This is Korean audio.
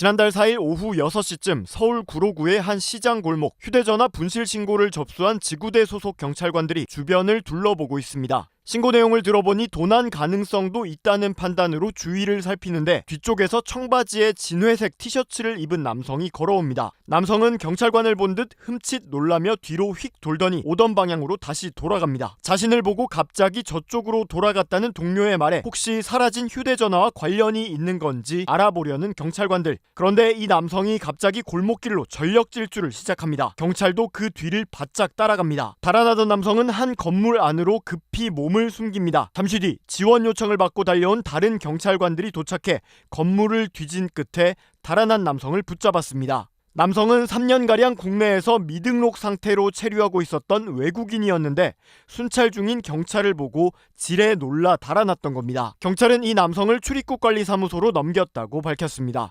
지난달 4일 오후 6시쯤 서울 구로구의 한 시장 골목 휴대전화 분실 신고를 접수한 지구대 소속 경찰관들이 주변을 둘러보고 있습니다. 신고 내용을 들어보니 도난 가능성도 있다는 판단으로 주위를 살피는데 뒤쪽에서 청바지에 진회색 티셔츠를 입은 남성이 걸어옵니다. 남성은 경찰관을 본 듯 흠칫 놀라며 뒤로 휙 돌더니 오던 방향으로 다시 돌아갑니다. 자신을 보고 갑자기 저쪽으로 돌아갔다는 동료의 말에 혹시 사라진 휴대전화와 관련이 있는 건지 알아보려는 경찰관들. 그런데 이 남성이 갑자기 골목길로 전력 질주를 시작합니다. 경찰도 그 뒤를 바짝 따라갑니다. 달아나던 남성은 한 건물 안으로 급히 몸을 숨깁니다. 잠시 뒤 지원 요청을 받고 달려온 다른 경찰관들이 도착해 건물을 뒤진 끝에 달아난 남성을 붙잡았습니다. 남성은 3년가량 국내에서 미등록 상태로 체류하고 있었던 외국인이었는데 순찰 중인 경찰을 보고 지레 놀라 달아났던 겁니다. 경찰은 이 남성을 출입국 관리 사무소로 넘겼다고 밝혔습니다.